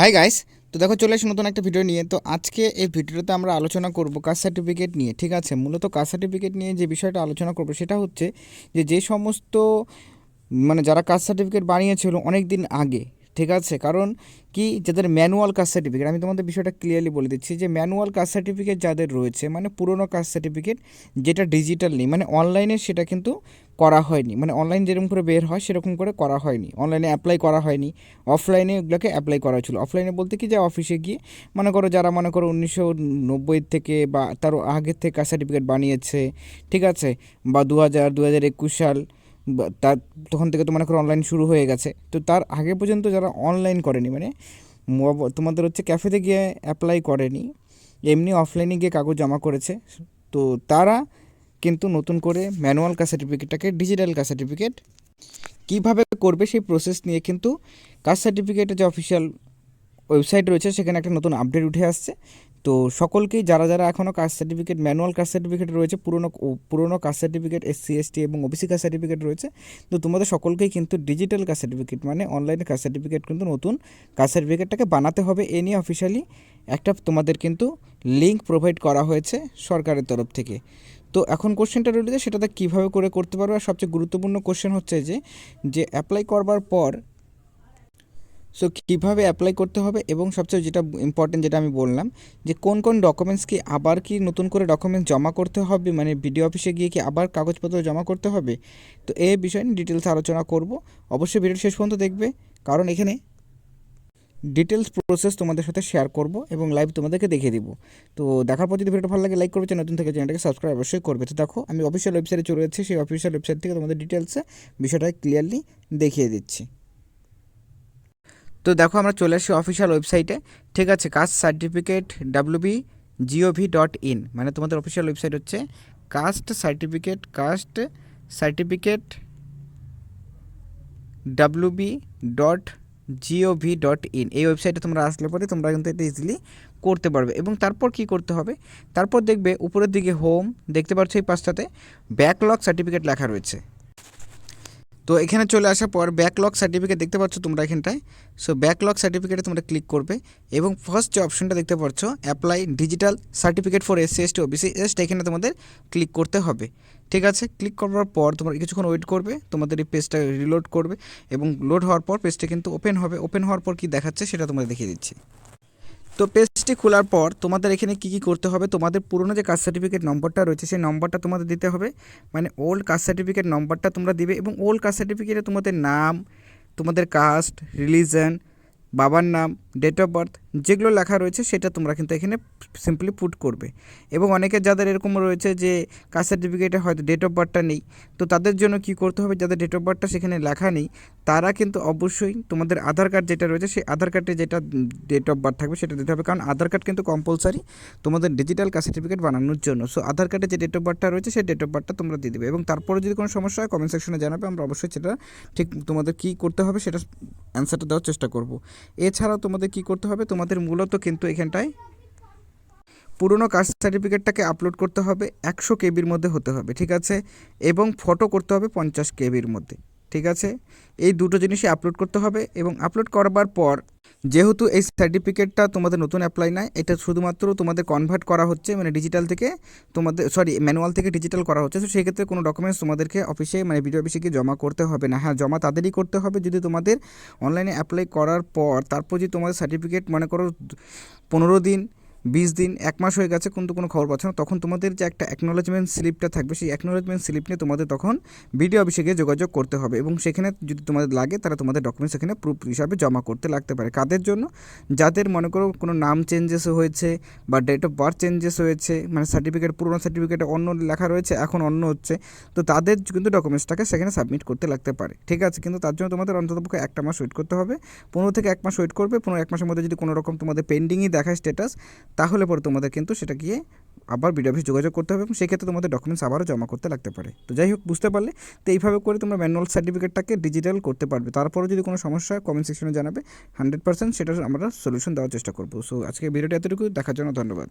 Hi guys তো দেখো চলে এসে নতুন একটা ভিডিও নিয়ে। তো আজকে এই ভিডিওতে আমরা আলোচনা করব কাস্ট সার্টিফিকেট নিয়ে, ঠিক আছে? মূলত কাস্ট সার্টিফিকেট নিয়ে যে বিষয়টা আলোচনা করব সেটা হচ্ছে যে যে সমস্ত মানে যারা কাস্ট সার্টিফিকেট বানিয়েছিল অনেক দিন আগে ঠিক আছে? কারণ কি যাদের ম্যানুয়াল কাস্ট সার্টিফিকেট আমি তোমাদের বিষয়টা ক্লিয়ারলি বলে দিচ্ছি যে ম্যানুয়াল কাস্ট সার্টিফিকেট যাদের রয়েছে মানে পুরনো কাস্ট সার্টিফিকেট যেটা ডিজিটাল নেই মানে অনলাইনে সেটা কিন্তু করা হয়নি মানে অনলাইন যেরকম করে বের হয় সেরকম করে করা হয়নি অনলাইনে অ্যাপ্লাই করা হয়নি অফলাইনে এগুলোকে অ্যাপ্লাই করা হয়েছিল। অফলাইনে বলতে কি যে অফিসে গিয়ে মনে করো যারা মনে করো উনিশশো নব্বই থেকে বা তারও আগের থেকে কাস্ট সার্টিফিকেট বানিয়েছে, ঠিক আছে? বা দু হাজার দু হাজার একুশ সাল তার তখন থেকে তো মনে করো অনলাইন শুরু হয়ে গেছে। তো তার আগে পর্যন্ত যারা অনলাইন করেনি মানে তোমাদের হচ্ছে ক্যাফেতে গিয়ে অ্যাপ্লাই করেনি, এমনি অফলাইনে গিয়ে কাগজ জমা করেছে, তো তারা কিন্তু নতুন করে ম্যানুয়াল কাস্ট সার্টিফিকেটটাকে ডিজিটাল কাস্ট সার্টিফিকেট কীভাবে করবে সেই প্রসেস নিয়ে কিন্তু কাস্ট সার্টিফিকেটের যে অফিসিয়াল ওয়েবসাইট রয়েছে, সেখানে একটা নতুন আপডেট উঠে আসছে। তো সকলকেই, যারা যারা এখনও caste certificate, manual caste certificate রয়েছে, পুরনো পুরনো caste certificate, S SC ST এবং ওবিসি কাস্ট সার্টিফিকেট রয়েছে, তো তোমাদের সকলকেই কিন্তু ডিজিটাল কাস্ট সার্টিফিকেট মানে অনলাইনে কাস্ট সার্টিফিকেট কিন্তু নতুন কাস্ট সার্টিফিকেটটাকে বানাতে হবে। এ নিয়ে অফিসিয়ালি একটা তোমাদের কিন্তু লিঙ্ক প্রোভাইড করা হয়েছে সরকারের তরফ থেকে। তো এখন কোশ্চেনটা রইল যে সেটাতে কীভাবে করে করতে পারবে? আর সবচেয়ে গুরুত্বপূর্ণ কোশ্চেন হচ্ছে যে যে অ্যাপ্লাই করবার পর সো কীভাবে অ্যাপ্লাই করতে হবে এবং সবচেয়ে যেটা ইম্পর্টেন্ট যেটা আমি বললাম, যে কোন কোন ডকুমেন্টস কি আবার কি নতুন করে ডকুমেন্টস জমা করতে হবে? মানে বিডিও অফিসে গিয়ে কি আবার কাগজপত্র জমা করতে হবে? তো এই বিষয়ে ডিটেলস আলোচনা করব। অবশ্যই ভিডিও শেষ পর্যন্ত দেখবে, কারণ এখানে ডিটেলস প্রসেস তোমাদের সাথে শেয়ার করব এবং লাইভ তোমাদেরকে দেখিয়ে দিব। তো দেখার পর যদি ভিডিওটা ভালো লাগে লাইক করবে নতুন থেকে চ্যানেলটাকে সাবস্ক্রাইব অবশ্যই করবে। তো দেখো, আমি অফিসিয়াল ওয়েবসাইটে চলে যাচ্ছি সেই অফিসিয়াল ওয়েবসাইট থেকে তোমাদের ডিটেলসে বিষয়টা ক্লিয়ারলি দেখিয়ে দিচ্ছি। তো দেখো আমরা চলে আসি অফিসিয়াল ওয়েবসাইটে ঠিক আছে caste certificate WB GOV dot in মানে তোমাদের অফিসিয়াল ওয়েবসাইট হচ্ছে caste certificate caste certificate WB dot GOV dot in এই ওয়েবসাইটে তোমরা আসলে পরে তোমরা কিন্তু এটা ইজিলি করতে পারবে। এবং তারপর কি করতে হবে? তারপর দেখবে উপরের দিকে হোম দেখতে পাচ্ছ এই পাঁচটাতে ব্যাকলগ সার্টিফিকেট লেখা রয়েছে। তো এখানে চলে আসার পর ব্যাকলগ সার্টিফিকেট দেখতে পাচ্ছ তোমরা এখানটায়। সো ব্যাকলগ সার্টিফিকেটে তোমরা ক্লিক করবে এবং ফার্স্ট যে অপশনটা দেখতে পাচ্ছ apply digital certificate for S C S T OBC just এখানে তোমাদের ক্লিক করতে হবে। ঠিক আছে? ক্লিক করার পর তোমরা কিছুক্ষণ ওয়েট করবে, তোমাদের এই পেজটা রিলোড করবে এবং লোড হওয়ার পর পেজটা কিন্তু ওপেন হবে। ওপেন হওয়ার পর কি দেখাচ্ছে সেটা তোমাদের দেখিয়ে দিচ্ছি। তো পেজটি খোলার পর তোমাদের এখানে কি কি করতে হবে? তোমাদের পুরনো যে কাস্ট সার্টিফিকেট নম্বরটা রয়েছে, সেই নম্বরটা তোমাদের দিতে হবে। মানে ওল্ড কাস্ট সার্টিফিকেট নম্বরটা তোমরা দিবে এবং ওল্ড কাস্ট সার্টিফিকেটে তোমাদের নাম, তোমাদের কাস্ট রিলিজন বাবার নাম ডেট অফ বার্থ যেগুলো লেখা রয়েছে সেটা তোমরা কিন্তু এখানে সিম্পলি পুট করবে। এবং অনেকে যাদের এরকম রয়েছে যে কাস্ট সার্টিফিকেটে হয়তো ডেট অফ বার্থটা নেই, তো তাদের জন্য কি করতে হবে? যাদের ডেট অফ বার্থটা সেখানে লেখা নেই, তারা কিন্তু অবশ্যই তোমাদের আধার কার্ড যেটা রয়েছে, সেই আধার কার্ডে যেটা ডেট অফ বার্থ থাকবে সেটা দিতে হবে। কারণ আধার কার্ড কিন্তু কম্পালসারি তোমাদের ডিজিটাল কাস্ট সার্টিফিকেট বানানোর জন্য। সো আধার কার্ডে যে ডেট অফ বার্থটা রয়েছে, সেই ডেট অফ বার্থটা তোমরা দিয়ে দেবে। এবং তারপরে যদি কোনো সমস্যা হয় কমেন্ট সেকশনে জানাবে, আমরা অবশ্যই সেটা ঠিক তোমাদের কী করতে হবে, সেটা অ্যান্সারটা দেওয়ার চেষ্টা করব। এছাড়াও তোমাদের কী করতে হবে? তোমাদের মূলত কিন্তু এখানটায় পুরনো কাস্ট সার্টিফিকেটটাকে আপলোড করতে হবে, একশো কেবির মধ্যে হতে হবে, ঠিক আছে? এবং ফটো করতে হবে পঞ্চাশ কেবির মধ্যে। ঠিক আছে? এই দুটো জিনিসই আপলোড করতে হবে এবং আপলোড করবার পর যেহেতু এই সার্টিফিকেটটা তোমাদের নতুন অ্যাপ্লাই নয় এটা শুধুমাত্র তোমাদের কনভার্ট করা হচ্ছে মানে ডিজিটাল থেকে তোমাদের সরি ম্যানুয়াল থেকে ডিজিটাল করা হচ্ছে। তো সেক্ষেত্রে কোনো ডকুমেন্টস তোমাদেরকে অফিসে মানে বিডিও অফিসে গিয়ে জমা করতে হবে না। হ্যাঁ জমা তাদেরই করতে হবে যদি তোমাদের অনলাইনে অ্যাপ্লাই করার পর, তারপর যদি তোমাদের সার্টিফিকেট মনে করো পনেরো দিন বিশ দিন, এক মাস হয়ে গেছে কিন্তু কোনো খবর পাচ্ছ না। তখন তোমাদের যে একটা অ্যাকনোলেজমেন্ট স্লিপটা থাকবে, সেই অ্যাকনোলেজমেন্ট স্লিপ নিয়ে তোমাদের তখন বিডিও অফিসে গিয়ে যোগাযোগ করতে হবে এবং সেখানে যদি তোমাদের লাগে তারা তোমাদের ডকুমেন্টস এখানে প্রুফ হিসাবে জমা করতে লাগতে পারে। কাদের জন্য? যাদের মনে করো কোনো নাম চেঞ্জেস হয়েছে বা ডেট অফ বার্থ চেঞ্জেস হয়েছে মানে সার্টিফিকেট পুরোনো সার্টিফিকেটে অন্য লেখা রয়েছে, এখন অন্য হচ্ছে, তো তাদের কিন্তু ডকুমেন্টসটাকে সেখানে সাবমিট করতে লাগতে পারে। ঠিক আছে, কিন্তু তার জন্য তোমাদের অন্ততপক্ষে একটা মাস ওয়েট করতে হবে। পনেরো থেকে এক মাস ওয়েট করবে, পনেরো এক মাসের মধ্যে যদি কোনো রকম তোমাদের পেন্ডিংই দেখায় স্ট্যাটাস তাহলে পরে তোমাদের কিন্তু সেটা গিয়ে আবার বিডি অফিস যোগাযোগ করতে হবে এবং সেক্ষেত্রে তোমাদের ডকুমেন্টস আবারও জমা করতে লাগতে পারে। তো যাই হোক, বুঝতে পারলে? তো এইভাবে করে তোমরা ম্যানুয়াল সার্টিফিকেটটাকে ডিজিটাল করতে পারবে। তারপরে যদি কোনো সমস্যা হয় কমেন্ট সেকশনে জানাবে। হান্ড্রেড পার্সেন্ট সেটার আমরা সলিউশন দেওয়ার চেষ্টা করব। সো আজকে ভিডিওটা এতটুকু দেখার জন্য ধন্যবাদ।